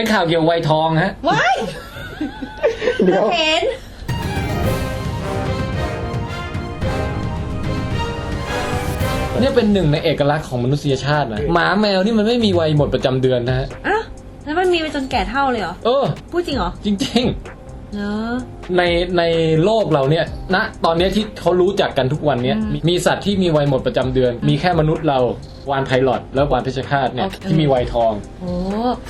เป็นข่าวเกี่ยวกับวัยทองฮะ ว้ายเดี๋ยวเห็นเนี่ยเป็นหนึ่งในเอกลักษณ์ของมนุษยชาตินะหมาแมวนี่มันไม่มีวัยหมดประจำเดือนนะฮะอะแล้วมันมีไปจนแก่เท่าเลยเหรอ เออ พูดจริงเหรอ จริง เนอะๆในในโลกเราเนี่ยณตอนเนี้ยที่เขารู้จักกันทุกวันเนี้ยอืมมีมีสัตว์ที่มีวัยหมดประจำเดือน มีแค่มนุษย์เราวานไพลอตและวานเพชฌฆาตเนี่ยโอเค ที่มีวัยทอง โอ้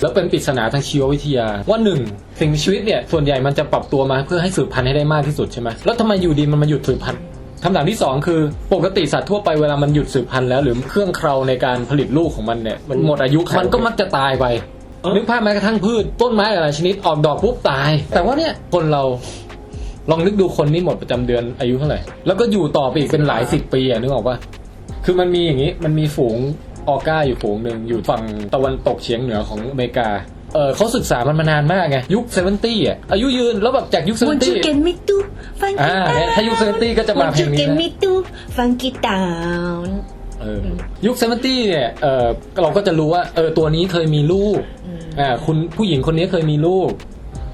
แล้วเป็นปริศนาทางชีววิทยาว่าหนึ่งสิ่งมีชีวิตเนี่ยส่วนใหญ่มันจะปรับตัวมาเพื่อให้สืบพันธุ์ให้ได้มากที่สุดใช่ไหมแล้วทำไมอยู่ดีมันมาหยุดสืบพันธุ์คำถามที่สองคือปกติสัตว์ทั่วไปเวลามันหยุดสืบพันธุ์แล้ว หรือเครื่องเคราในการผลิตลูกของมันเนี่ยมันหมดอายุมันก็มักจะตายไปเออ นึกภาพแม้กระทั่งพืชต้นไม้หลายๆชนิดออกดอกปุ๊บตาย แต่ว่าเนี่ยคนเราลองนึกดูคนนี่หมดประจำเดือนอายุเท่าไหร่ แล้วก็อยู่ต่อไปอีกเป็นหลายสิบปีอะนึกออกปะคือมันมีอย่างนี้มันมีฝูงออก้าอยู่ฝูงหนึ่งอยู่ฝั่งตะวันตกเฉียงเหนือของอเมริกาเออเขาศึกษามันมานานมากไงยุคเซเวนตี้อะอายุยืนแล้วแบบจากยุคเซเววันนจูตี้เกนมิตูฟังกีอ่าตาเนี่ยร์ถ้ายุคเซเวนตี้ก็จะมาเพลงวันจูนี้เกนนะมิตูฟังกีตาร์ เออยุคเซเวนตี้เนี่ยเออเราก็จะรู้ว่าเออตัวนี้เคยมีลูกอ่าคุณผู้หญิงคนนี้เคยมีลูก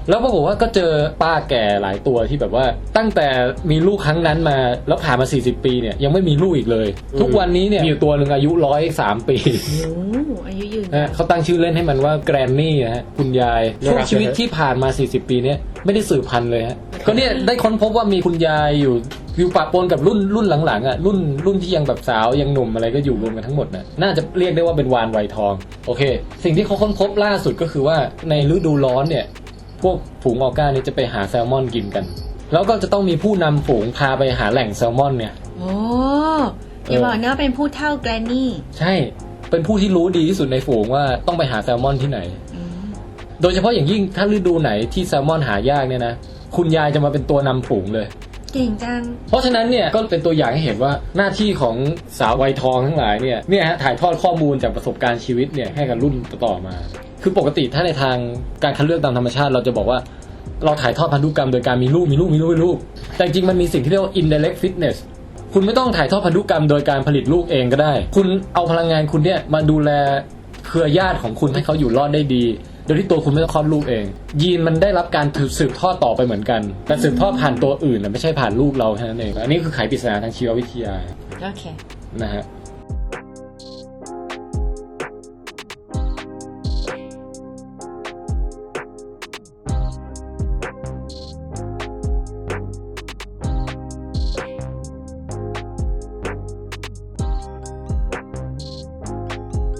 แล้วปรากฏว่าก็เจอป้าแก่หลายตัวที่แบบว่าตั้งแต่มีลูกครั้งนั้นมาแล้วผ่านมา 40 ปีเนี่ยยังไม่มีลูกอีกเลย ทุกวันนี้เนี่ยมีอยู่ตัวหนึ่งอายุร้อยสามปีโอ้อายุยืนนะฮะเขาตั้งชื่อเล่นให้มันว่าแกรนนี่นะฮะคุณยายช่วงชีวิตที่ผ่านมา 40 ปีเนี้ยไม่ได้สืบพันธุ์เลยฮะก็เนี่ยได้ค้นพบว่ามีคุณยายอยู่ อยู่ปะปนกับรุ่นรุ่นหลังๆอะรุ่นรุ่นที่ยังแบบสาวยังหนุ่มอะไรก็อยู่รวมกันทั้งหมดนะน่าจะเรียกได้ว่าเป็นวานไวทอง โอเค สิ่งที่เขาค้นพบล่าสุดก็คือว่าในฤดูร้อนเนี่ย พวกฝูงออก้านี่จะไปหาแซลมอนกินกัน แล้วก็จะต้องมีผู้นำฝูงพาไปหาแหล่งแซลมอนเนี่ยโอ้อย่าบอกนะว่าเป็นผู้เท่าแกรนนี่ใช่เป็นผู้ที่รู้ดีที่สุดในฝูงว่าต้องไปหาแซลมอนที่ไหนอืมโดยเฉพาะอย่างยิ่งถ้าฤดูไหนที่แซลมอนหายากเนี่ยนะคุณยายจะมาเป็นตัวนำฝูงเลย เก่งจัง เพราะฉะนั้นเนี่ยก็เป็นตัวอย่างให้เห็นว่าหน้าที่ของสาววัยทองทั้งหลายเนี่ยเนี่ยฮะถ่ายทอดข้อมูลจากประสบการณ์ชีวิตเนี่ยให้กับรุ่นต่อๆมา คือปกติถ้าในทางการคัดเลือกตามธรรมชาติ เราจะบอกว่าเราถ่ายทอดพันธุกรรมโดยการมีลูกมีลูกมีลูกมีลูก แต่จริงมันมีสิ่งที่เรียกว่า indirect fitness คุณไม่ต้องถ่ายทอดพันธุกรรมโดยการผลิตลูกเองก็ได้ คุณเอาพลังงานคุณเนี่ยมาดูแลเครือญาติของคุณให้เขาอยู่รอดได้ดี โดยที่ตัวคุณไม่ต้องคลอดลูกเอง ยีนมันได้รับการถือสืบทอดต่อไปเหมือนกัน แต่สืบทอดผ่านตัวอื่นนะไม่ใช่ผ่านลูกเราแค่นั้นเอง อันนี้คือไขปริศนาทางชีววิทยาโอเคนะฮะ